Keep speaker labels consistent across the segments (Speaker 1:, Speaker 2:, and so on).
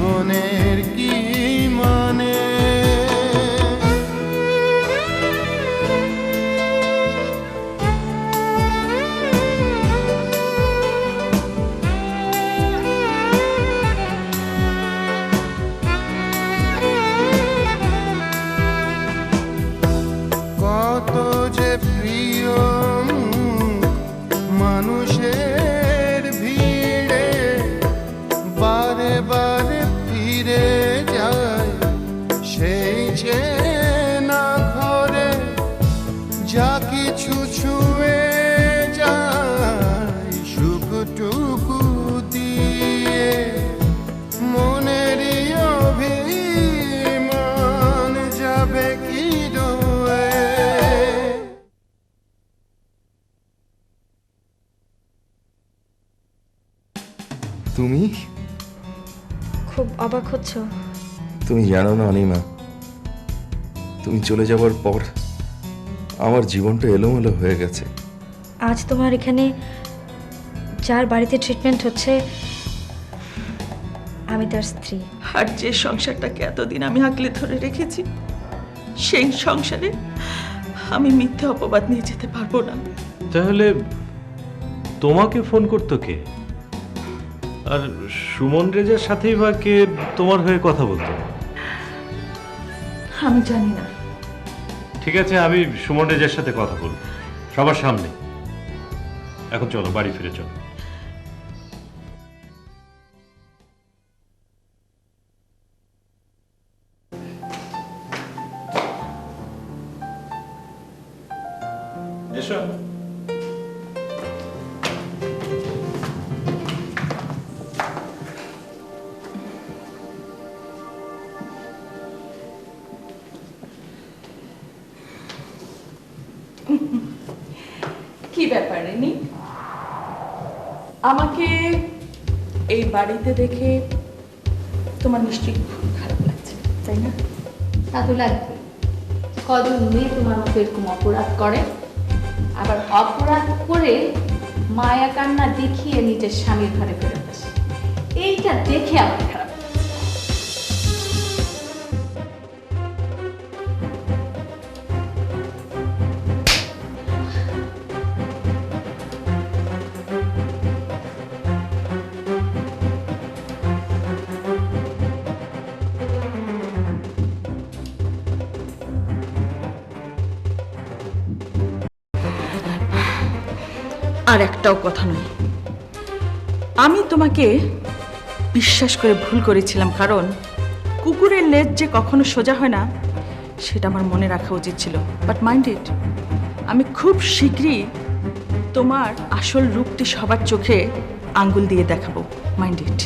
Speaker 1: জীবনের কি কিছু ছুঁয়ে যায় সুখটুকু দিয়ে। মনেরই অভিমান যাবে কি
Speaker 2: তুমি?
Speaker 3: খুব অবাক হচ্ছ।
Speaker 2: তুমি জানো না অনিমা। তুমি চলে যাওয়ার পর আমার জীবনটা এলোমেলো হয়ে গেছে।
Speaker 3: আজ তোমার এখানে যার বাড়িতে ট্রিটমেন্ট হচ্ছে আমি তার স্ত্রী।
Speaker 4: আর যে সংসারটাকে এতদিন আমি আঁকলে ধরে রেখেছি সেই সংসারে আমি মিথ্যে অপবাদ নিয়ে যেতে পারব না।
Speaker 5: তাহলে তোমাকে ফোন করতো কে? আর সুমন রেজার সাথেই বা কে তোমার হয়ে কথা বলতো?
Speaker 4: আমি জানি না।
Speaker 5: ঠিক আছে, আমি সুমন রেজের সাথে কথা বলব। সবার সামনে। এখন চলো, বাড়ি ফিরে চলো।
Speaker 4: কি ব্যাপার রেনি আমাকে এই বাড়িতে দেখে তোমার নিশ্চয়ই খুব খারাপ লাগছে, তাই না?
Speaker 6: তা তো লাগবে কজন মেয়ে তোমার মতো এরকম অপরাধ করে। আবার অপরাধ করে মায়া কান্না দেখিয়ে নিজের স্বামীর ঘরে ফেরত আসে। এইটা দেখে আমার
Speaker 4: আর একটাও কথা নয়। আমি তোমাকে বিশ্বাস করে ভুল করেছিলাম, কারণ কুকুরের লেজ যে কখনো সোজা হয় না, সেটা আমার মনে রাখা উচিত ছিল। বাট মাইন্ড ইট আমি খুব শীঘ্রই তোমার আসল রূপটি সবার চোখে আঙ্গুল দিয়ে দেখাবো। মাইন্ড ইট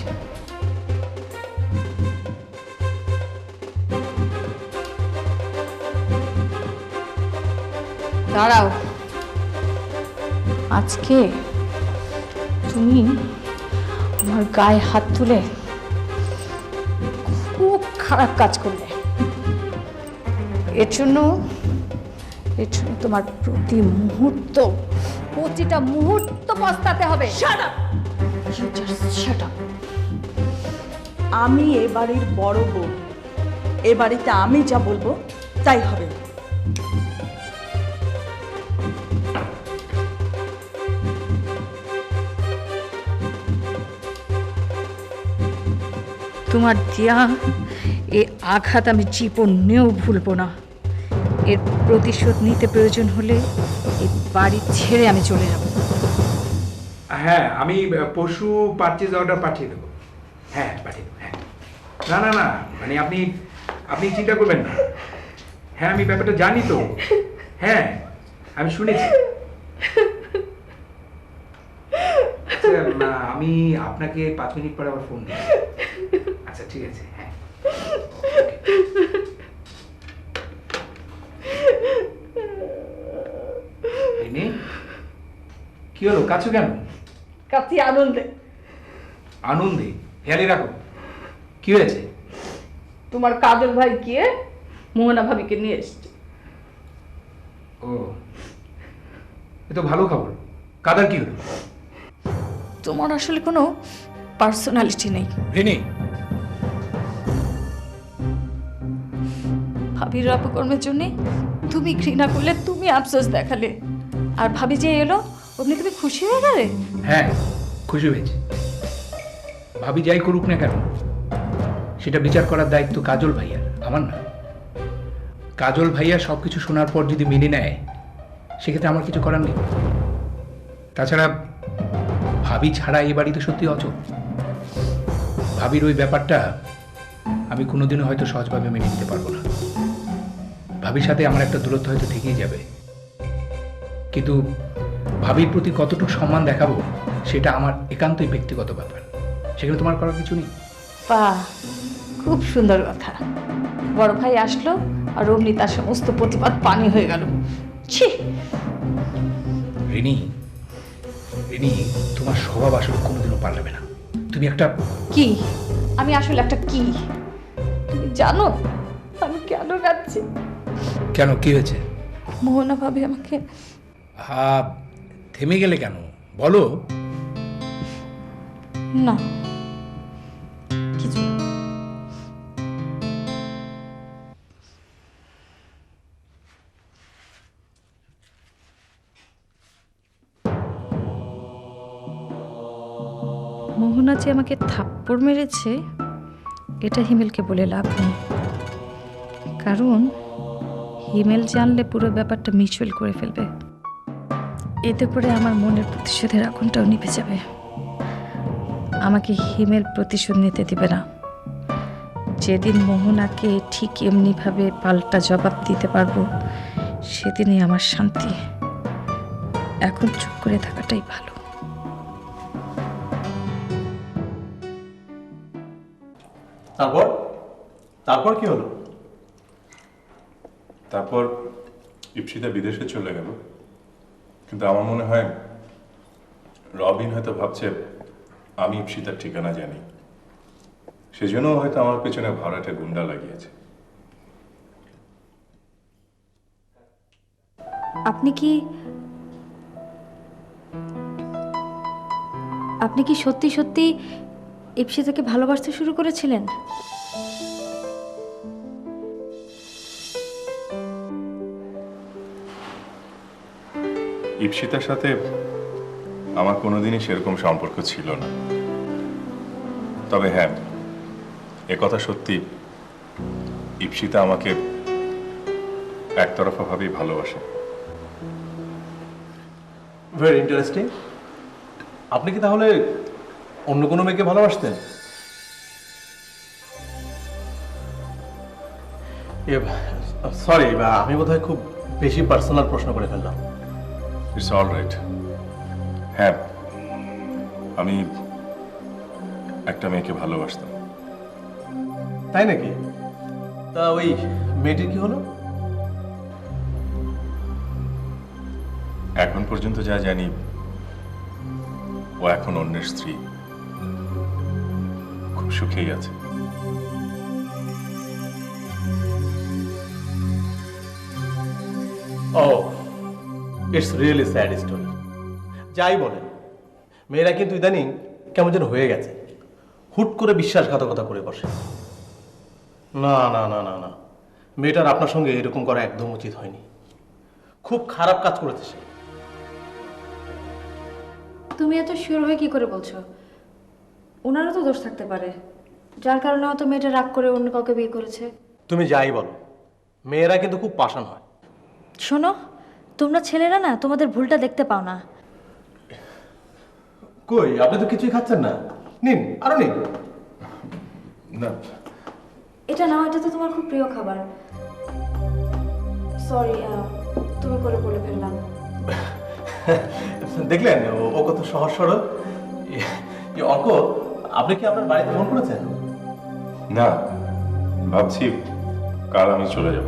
Speaker 6: দাঁড়াও। আজকে তুমি আমার গায়ে হাত তুলে খুব খারাপ কাজ করলে। এর জন্য এর জন্য তোমার প্রতি মুহূর্ত প্রতিটা মুহূর্ত পস্তাতে হবে।
Speaker 4: আমি এ বাড়ির বড় বউ। এ বাড়িতে আমি যা বলব তাই হবে।
Speaker 6: তোমার দেয়া এ আঘাত আমি জীবনেও ভুলবো না।
Speaker 3: এর প্রতিশোধ নিতে প্রয়োজন হলে এই বাড়ি ছেড়ে আমি চলে যাব।
Speaker 7: হ্যাঁ আমি পশু পারচেজ অর্ডার পাঠিয়ে দেবো। হ্যাঁ পাঠিয়ে দেবো হ্যাঁ। না না না মানে আপনি আপনি চিন্তা করবেন না। হ্যাঁ আমি ব্যাপারটা জানি তো। হ্যাঁ আমি শুনেছি। আচ্ছা আমি আপনাকে পাঁচ মিনিট পরে আবার ফোন দিই আচ্ছা ঠিক আছে হ্যাঁ। কি হলো কাছো কেন?
Speaker 6: কাতি আনন্দে।
Speaker 7: আনন্দে? হেয়ালি রাখো। কি হয়েছে?
Speaker 6: তোমার কাজল ভাই গিয়ে মোহনা ভাবিকে নিয়ে এসছে।
Speaker 7: ও এ তো ভালো খবর। কাদার কি হলো?
Speaker 3: তোমার আসলে কোনো পার্সোনালিটি নেই।
Speaker 7: রিনি
Speaker 3: ভাবির অপকর্মের জন্য তুমি ঘৃণা করলে, তুমি আফসোস দেখালে। আর ভাবি যে এলো, অমনি তুমি খুশি হয়ে গেলে?
Speaker 7: হ্যাঁ খুশি হয়েছে। ভাবি যাই করুক না কেন, সেটা বিচার করার দায়িত্ব কাজল ভাইয়ার, আমার না। কাজল ভাইয়া সব কিছু শোনার পর যদি মেনে নেয়, সেক্ষেত্রে আমার কিছু করার নেই। তাছাড়া, ভাবি ছাড়া এই বাড়ি তো সত্যি অচল। ভাবির ওই ব্যাপারটা আমি কোনোদিনও হয়তো সহজভাবে মেনে নিতে পারব না। ভাবির সাথে আমার একটা দূরত্ব হয়তো থেকেই যাবে। কিন্তু ভাবির প্রতি কতটুকু সম্মান দেখাবো সেটা আমার একান্তই ব্যক্তিগত ব্যাপার। সেখানে তোমার করার কিছু নেই?
Speaker 3: বাহ খুব সুন্দর কথা। বড় ভাই আসলো আর অমনি তার সমস্ত প্রতিবাদ পানি হয়ে গেল। ছি!
Speaker 7: রিনি রিনি তোমার স্বভাব আসলে কোনোদিনও পাল্টাবে না। তুমি একটা
Speaker 3: কি? আমি আসলে একটা কি? তুমি জানো? আমি কেন কাঁদছি
Speaker 7: কেন কি হয়েছে?
Speaker 3: মোহনা ভাবি আমাকে
Speaker 7: হা থেমে গেলে কেন? বলো।
Speaker 3: না। কিছু। মোহনা যে আমাকে থাপ্পড় মেরেছে এটা হিমেলকে বলে লাভ নেই। কারণ হিমেল জানলে পুরো ব্যাপারটা মিউচুয়াল করে ফেলবে। এতে করে আমার মনের প্রতিশোধের আগুনটাও নিভে যাবে। আমাকে হিমেল প্রতিশোধ নিতে দিবে না। যেদিন মোহনাকে ঠিক এমনিভাবে পাল্টা জবাব দিতে পারব, সেদিনই আমার শান্তি। এখন চুপ করে থাকাটাই ভালো।
Speaker 8: তারপর? তারপর কি হলো?
Speaker 9: তারপর ইপসিতা বিদেশে চলে গেল। কিন্তু আমার মনে হয় রবিন হয়তো ভাবছে, আমি ইপসিতার ঠিকানা জানি। সেজন্য হয়তো আমার পেছনে ভাড়াটে গুন্ডা লাগিয়েছে।
Speaker 3: আপনি কি আপনি কি সত্যি সত্যি ইপসিতাকে ভালোবাসতে শুরু করেছিলেন?
Speaker 9: ইপসিতার সাথে আমার কোনোদিনই সেরকম সম্পর্ক ছিল না। তবে হ্যাঁ একথা সত্যি ইপসিতা আমাকে একতরফাভাবেই ভালোবাসে।
Speaker 8: ভেরি ইন্টারেস্টিং আপনি কি তাহলে অন্য কোনো মেয়েকে ভালোবাসতেন? সরি আমি বোধহয় খুব বেশি পার্সোনাল প্রশ্ন করে ফেললাম।
Speaker 9: ইটস অল রাইট হ্যাঁ আমি একটা মেয়েকে ভালোবাসতাম।
Speaker 8: তাই নাকি? তা ওই মেয়েটির কি হলো?
Speaker 9: এখন পর্যন্ত যা জানি ও এখন অন্যের স্ত্রী। খুব সুখেই আছে।
Speaker 8: Oh it's really sad story যাই বলেন মেয়েরা কিন্তু ইদানিং কেমন যেন হয়ে গেছে। হুট করে বিশ্বাসঘাতকতা করে বসে। না না না না না। মেয়েটার আপনার সঙ্গে এরকম করা একদম উচিত হয়নি। খুব খারাপ কাজ করেছে সে।
Speaker 3: তুমি এত শিওর হয়ে কি করে বলছো? ওনারও তো দোষ থাকতে পারে। যার কারণে হয়তো মেয়েটা রাগ করে অন্য কাউকে বিয়ে করেছে।
Speaker 8: তুমি যাই বলো মেয়েরা কিন্তু খুব পাষাণ হয়।
Speaker 10: শোনো তোমরা ছেলেরা না তোমাদের ভুলটা দেখতে পাও না।
Speaker 8: কই আপনি তো কিছুই খাচ্ছেন না। নিন আরও নিন।
Speaker 2: না।
Speaker 10: এটা না এটা তো তোমার খুব প্রিয় খাবার। সরি তুমি করে বলে ফেললাম।
Speaker 8: দেখলেন ও- ও কত সহজ সরল। অঙ্ক আপনি কি আপনার বাড়িতে ফোন করেছেন?
Speaker 9: না ভাবছি কাল আমি চলে যাব।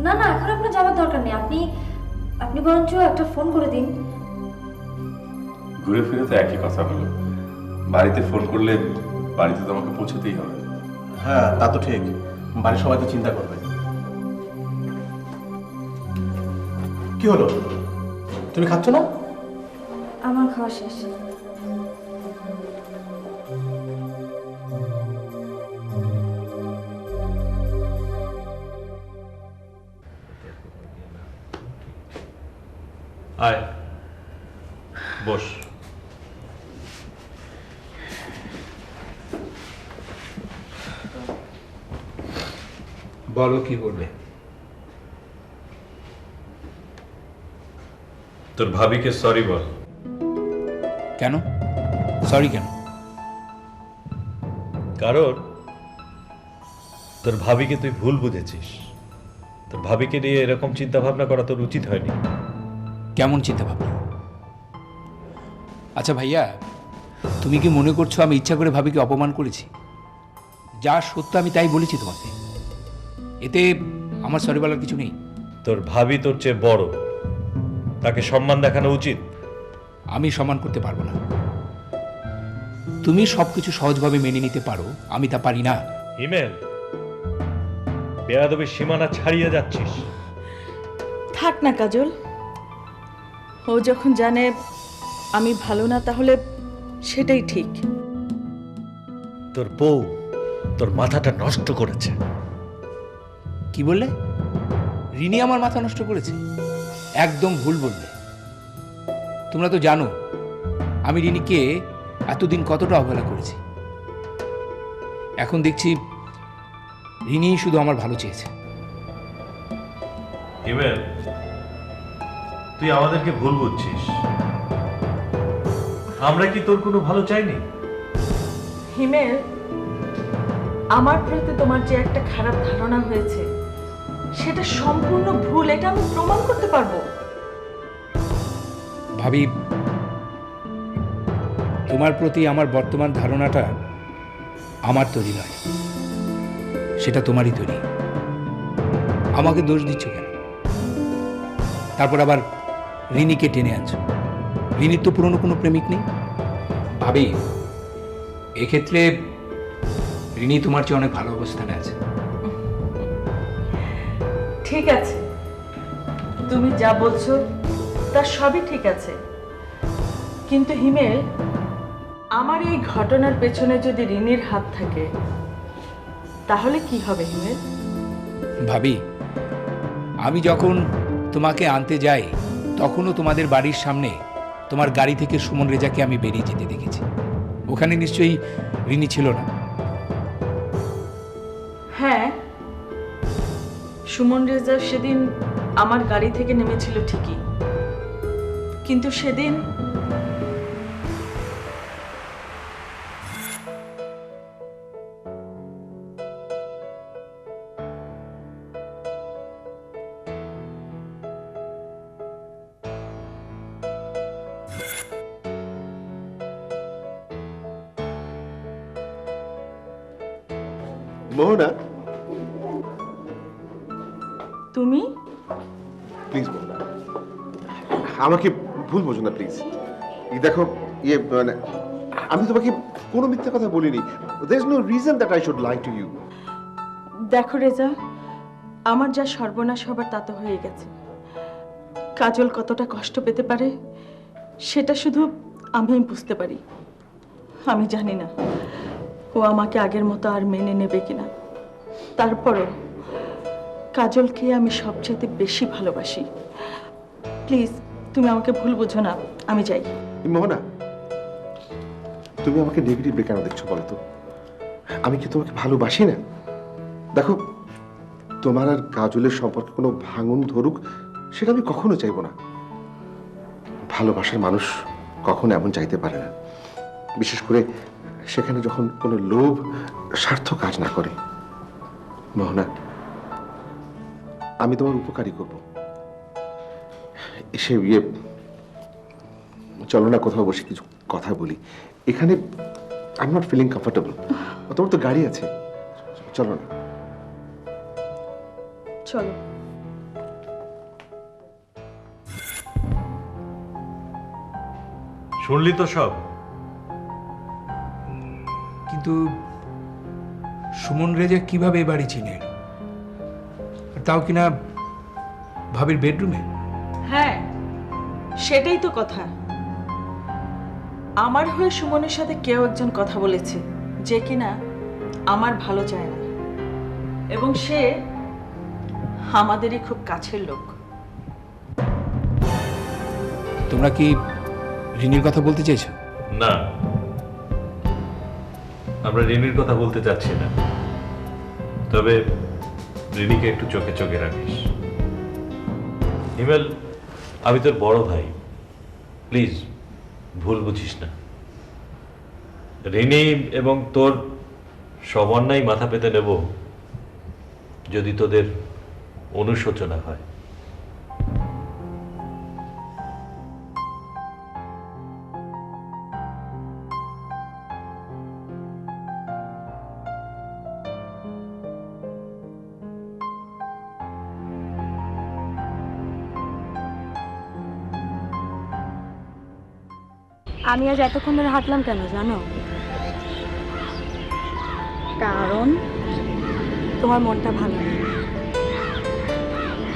Speaker 10: না না এখন আপনার যাওয়ার দরকার নেই। আপনি আপনি বরঞ্চ একটা ফোন করে দিন।
Speaker 9: ঘুরে ফিরে তো একই কথা হলো। বাড়িতে ফোন করলে বাড়িতে তো আমাকে পৌঁছতেই হবে।
Speaker 8: হ্যাঁ তা তো ঠিক। বাড়ির সবাই তো চিন্তা করবে। কি হলো? তুমি খাচ্ছ না?
Speaker 10: আমার খাওয়া শেষ।
Speaker 5: আয় বস
Speaker 7: বলো কি বলবে
Speaker 5: তোর ভাবিকে সরি বল।
Speaker 7: কেন? সরি কেন?
Speaker 5: কারণ তোর ভাবিকে তুই ভুল বুঝেছিস। তোর ভাবিকে নিয়ে এরকম চিন্তা ভাবনা করা তোর উচিত হয়নি।
Speaker 7: কেমন চিন্তা ভাবনা? আচ্ছা ভাইয়া তুমি কি মনে করছ আমি ইচ্ছা করে ভাবিকে অপমান করেছি? যা সত্য আমি তাই বলেছি তোমাকে। এতে আমার সরি বলার কিছু নেই।
Speaker 5: তোর ভাবি তোর চেয়ে বড়। তাকে সম্মান দেখানো উচিত।
Speaker 7: আমি সম্মান করতে পারব না। তুমি সবকিছু সহজভাবে মেনে নিতে পারো আমি তা পারি না।
Speaker 5: হিমেল বেয়াদবের সীমানা ছাড়িয়ে যাচ্ছিস।
Speaker 4: থাক না কাজল ও যখন জানে আমি ভালো না তাহলে সেটাই ঠিক।
Speaker 5: তোর বউ তোর মাথাটা নষ্ট করেছে।
Speaker 7: কি বললে? রিনি আমার মাথা নষ্ট করেছে। একদম ভুল বললে। তোমরা তো জানো আমি রিনিকে এতদিন কতটা অবহেলা করেছি। এখন দেখছি রিনি শুধু আমার ভালো চেয়েছে।
Speaker 5: হিমেল তুই আমাদেরকে ভুল বুঝছিস। আমরা কি তোর কোনো ভালো চাইনি?
Speaker 4: হিমেল আমার প্রতি তোমার যে একটা খারাপ ধারণা হয়েছে সেটা সম্পূর্ণ ভুল এটা আমি প্রমাণ করতে পারব।
Speaker 7: ভাবি তোমার প্রতি আমার বর্তমান ধারণাটা আমার তৈরি নয়। সেটা তোমারই তৈরি। আমাকে দোষ দিচ্ছ কেন? তারপর আবার রিনিকে টেনে আনছো। রিনির তো পুরনো কোনো প্রেমিক নেই। ভাবি এক্ষেত্রে রিনি তোমার চেয়ে অনেক ভালো অবস্থানে আছে।
Speaker 4: ঠিক আছে। তুমি যা বলছো তা সবই ঠিক আছে। কিন্তু হিমেল আমার এই ঘটনার পেছনে যদি ঋণের হাত থাকে তাহলে কি হবে হিমেল?
Speaker 7: ভাবি আমি যখন তোমাকে আনতে যাই তখনও তোমাদের বাড়ির সামনে তোমার গাড়ি থেকে সুমন রেজাকে আমি বেরিয়ে যেতে দেখেছি। ওখানে নিশ্চয়ই ঋণী ছিল না।
Speaker 4: হ্যাঁ। সুমন রেজা সেদিন আমার গাড়ি থেকে নেমেছিল ঠিকই। কিন্তু সেদিন
Speaker 11: আমাকে ভুল বোঝো না প্লিজ দেখো ইয়ে মানে আমি তোমাকে কোনো মিথ্যা কথা বলিনি। There is no reason that I should lie to you
Speaker 4: দেখো, রেজা, আমার যা সর্বনাশ হবার তা তো হয়ে গেছে। কাজল কতটা কষ্ট পেতে পারে, সেটা শুধু আমি বুঝতে পারি। আমি জানি না, ও আমাকে আগের মতো আর মেনে নেবে কিনা। তারপরও, কাজলকে আমি সবচেয়ে বেশি ভালোবাসি। প্লিজ তুমি আমাকে ভুল বুঝো না, আমি যাই।
Speaker 11: মোহনা, তুমি আমাকে নেগেটিভলি কেন দেখছ বলো তো। আমি কি তোমাকে ভালোবাসি না? দেখো, তোমার আর কাজলের সম্পর্কে কোনো ভাঙন ধরুক, সেটা আমি কখনো চাইব না। ভালোবাসার মানুষ কখনো এমন চাইতে পারে না। বিশেষ করে সেখানে যখন কোনো লোভ স্বার্থ কাজ না করে। মোহনা, আমি তোমার উপকারী করব। এসে ইয়ে চলো না কোথাও বসে কিছু কথা বলি। এখানে I am not feeling comfortable তোমার তো গাড়ি আছে। চলো না।
Speaker 4: চলো।
Speaker 5: শুনলি তো সব?
Speaker 7: কিন্তু সুমন রেজা কীভাবে এ বাড়ি চিনে? তাও কিনা ভাবির বেডরুমে?
Speaker 4: হ্যাঁ সেটাই তো কথা। আমার হয়ে সুমনের সাথে কেউ একজন কথা বলেছে যে কিনা আমার ভালো চায় না। এবং সে আমাদেরই খুব কাছের লোক।
Speaker 7: তোমরা কি রিনির কথা বলতে চাইছো
Speaker 5: না। আমরা রিনির কথা বলতে চাচ্ছি না। তবে রিনিকে একটু চোখে চোখে রাখিস। হিমেল আমি তোর বড় ভাই। প্লিজ, ভুল বুঝিস না। রিনি এবং তোর সমন্বয় মাথা পেতে নেব যদি তোদের অনুশোচনা হয়।
Speaker 10: আমি আজ এতক্ষণ ধরে হাঁটলাম কেন জানো? কারণ তোমার মনটা ভালো নেই।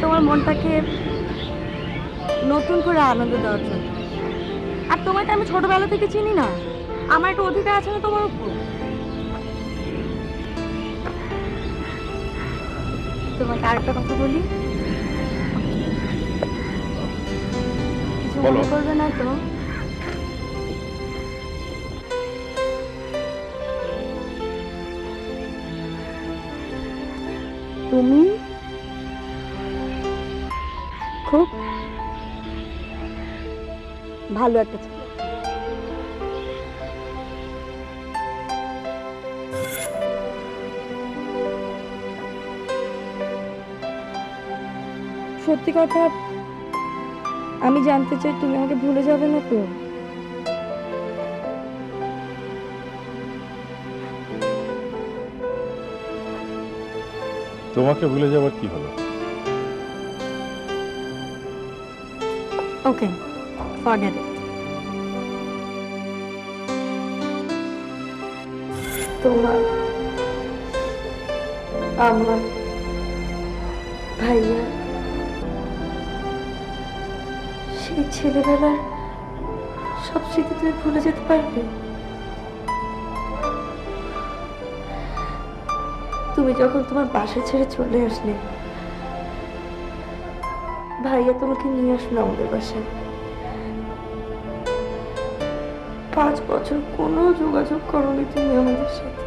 Speaker 10: তোমার মনটাকে নতুন করে আনন্দ দেওয়ার জন্য। আর তোমাকে আমি ছোটবেলা থেকে চিনি না। আমার একটা অধিকার আছে না তোমার উপর? তোমাকে আরেকটা কথা বলি? কিছু মনে করবে না তো? তুমি? খুব ভালো একটা সত্যি কথা, আমি জানতে চাই তুমি আমাকে ভুলে যাবে না তো?
Speaker 9: তোমাকে ভুলে যাবার কি হলো
Speaker 10: ওকে ফরগেট ইট তোমার আমার ভাইয়া সেই ছেলেবেলার সব স্মৃতি তুমি ভুলে যেতে পারবে? তুমি যখন তোমার বাসা ছেড়ে চলে আসলে, ভাইয়া তোমাকে নিয়ে আসলো আমাদের বাসায়। পাঁচ বছর কোনো যোগাযোগ করোনি তুমি আমাদের সাথে।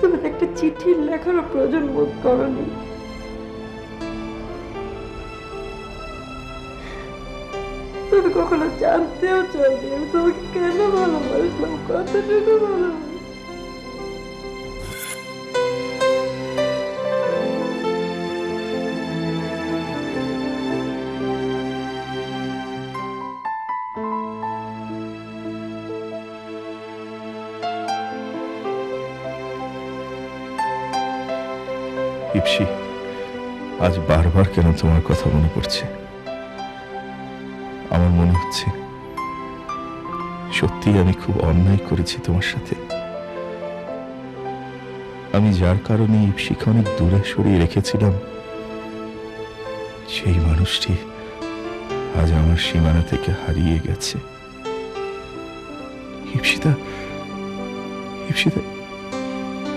Speaker 10: তুমি একটা চিঠি লেখারও প্রয়োজন বোধ করনি। তুমি কখনো জানতেও চাইনি তোমাকে কেন ভালোবাসলাম, কতটুকু ভালোবাসলাম?
Speaker 2: ইপসি, আজ বারবার কেন তোমার কথা মনে পড়ছে? আমার মনে হচ্ছে সত্যি আমি খুব অন্যায় করেছি তোমার সাথে। আমি যার কারণে ইপসিকে অনেক দূরে সরিয়ে রেখেছিলাম, সেই মানুষটি আজ আমার সীমানা থেকে হারিয়ে গেছে। ইপসিতা ইপসিতা,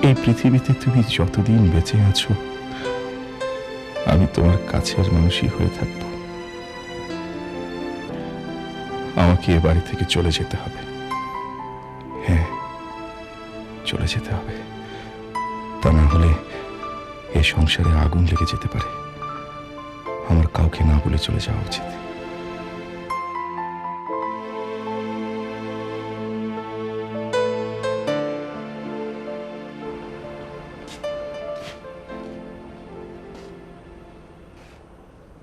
Speaker 2: এই পৃথিবীতে তুমি যতদিন বেঁচে আছো আমি তোমার কাছের মানুষই হয়ে থাকব। আমাকে এ বাড়ি থেকে চলে যেতে হবে। হ্যাঁ চলে যেতে হবে। তা না হলে
Speaker 9: এ সংসারে আগুন লেগে যেতে পারে। আমার কাউকে না বলে চলে যাওয়া উচিত।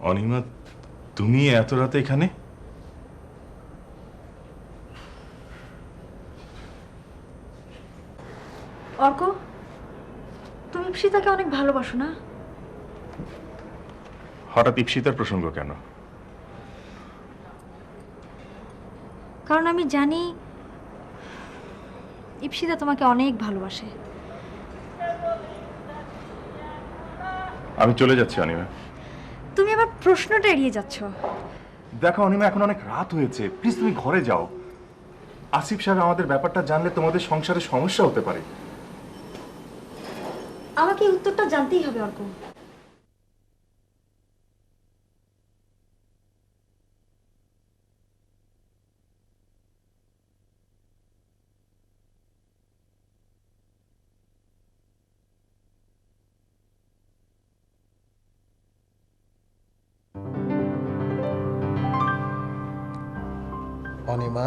Speaker 9: অনিমা তুমি এত রাতে এখানে?
Speaker 3: অর্ক তুমি ইপসিতাকে অনেক ভালোবাসো না?
Speaker 9: হঠাৎ ইপসিতার প্রসঙ্গ কেন?
Speaker 3: কারণ আমি জানি ইপসিতা তোমাকে অনেক ভালোবাসে।
Speaker 9: আমি চলে যাচ্ছি অনিমা
Speaker 3: প্রশ্নটা এড়িয়ে যাচ্ছ।
Speaker 9: দেখো অনিমা এখন অনেক রাত হয়েছে। প্লিজ তুমি ঘরে যাও। আসিফ সাহেব আমাদের ব্যাপারটা জানলে তোমাদের সংসারে সমস্যা হতে পারে।
Speaker 3: আমাকে উত্তরটা জানতেই হবে অর্ক।
Speaker 8: অনিমা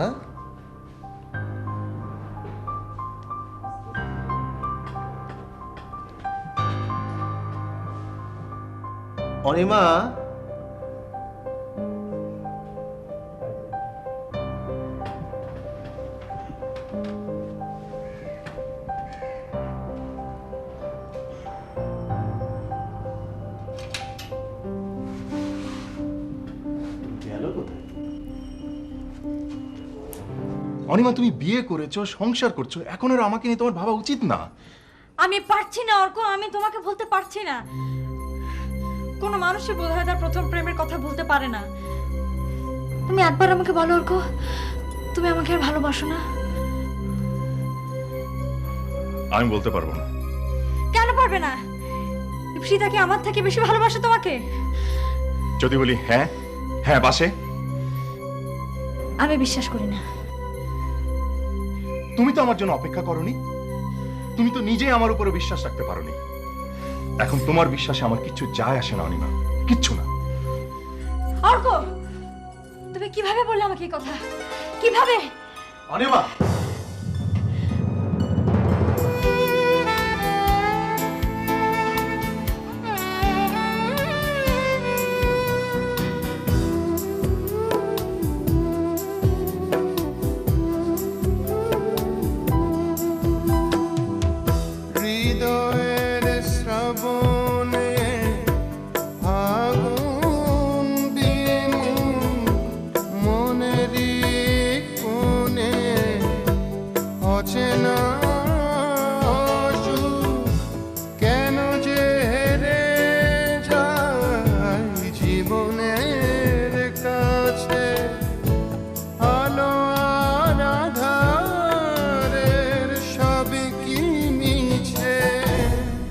Speaker 8: অনিমা
Speaker 9: অনিমা তুমি বিয়ে করেছ সংসার করছ এখন আর আমাকে নিয়ে তোমার ভাবা উচিত না।
Speaker 3: আমি পারছি না অর্ক আমি তোমাকে বলতে পারছি না। কোনো মানুষই বোধহয় তার প্রথম প্রেমের কথা বলতে পারে না। তুমি একবার আমাকে বলো অর্ক তুমি আমাকে আর ভালোবাসো না।
Speaker 9: আমি বলতে পারব না।
Speaker 3: কেন পারবে না? ইপসিতা আমার থেকে বেশি ভালোবাসে তোমাকে?
Speaker 9: যদি বলি হ্যাঁ হ্যাঁ বাসে।
Speaker 3: আমি বিশ্বাস করি না।
Speaker 9: তুমি তো আমার জন্য অপেক্ষা করনি। তুমি তো নিজেই আমার উপরে বিশ্বাস রাখতে পারোনি। এখন তোমার বিশ্বাসে আমার কিচ্ছু যায় আসে না অনিমা। কিচ্ছু না।
Speaker 3: অর্ক তুমি কীভাবে বললে আমাকে এই কথা? কীভাবে?
Speaker 12: অনিমা!